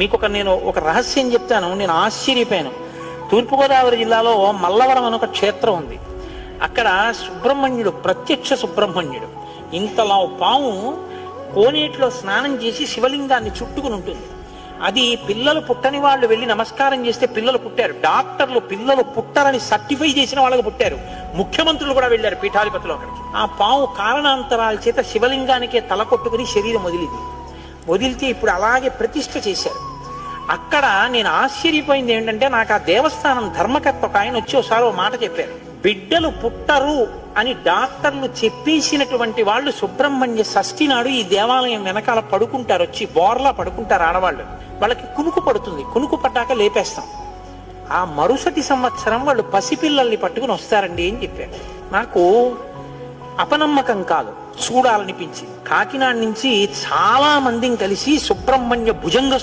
మీకు ఒక నేను ఒక రహస్యం చెప్తాను నేను ఆశ్చర్యపోయాను. తూర్పుగోదావరి జిల్లాలో మల్లవరం అని ఒక క్షేత్రం ఉంది. అక్కడ సుబ్రహ్మణ్యుడు ప్రత్యక్ష సుబ్రహ్మణ్యుడు. ఇంతలా పాము కోనేటిలో స్నానం చేసి శివలింగాన్ని చుట్టుకుని ఉంటుంది. అది పిల్లలు పుట్టని వాళ్ళు వెళ్ళి నమస్కారం చేస్తే పిల్లలు పుట్టారు. డాక్టర్లు పిల్లలు పుట్టారని సర్టిఫై చేసిన వాళ్ళకి పుట్టారు. ముఖ్యమంత్రులు కూడా వెళ్ళారు పీఠాధిపతులు అక్కడికి. ఆ పాము కారణాంతరాల చేత శివలింగానికే తల కొట్టుకుని శరీరం వదిలింది. వదిలితే ఇప్పుడు అలాగే ప్రతిష్ఠ చేశారు. అక్కడ నేను ఆశ్చర్యపోయింది ఏంటంటే నాకు ఆ దేవస్థానం ధర్మకర్త ఒక ఆయన వచ్చి ఒకసారి ఓ మాట చెప్పారు. బిడ్డలు పుట్టరు అని డాక్టర్లు చెప్పేసినటువంటి వాళ్ళు సుబ్రహ్మణ్య షష్ఠి నాడు ఈ దేవాలయం వెనకాల పడుకుంటారు వచ్చి బోర్లా పడుకుంటారు ఆడవాళ్ళు. వాళ్ళకి కునుకు పడుతుంది. కునుకు పట్టాక లేపేస్తాం. ఆ మరుసటి సంవత్సరం వాళ్ళు పసిపిల్లల్ని పట్టుకుని వస్తారండి అని చెప్పారు. నాకు అపనమ్మకం కాదు చూడాలనిపించింది. కాకినాడ నుంచి చాలా మందిని కలిసి సుబ్రహ్మణ్య భుజంగ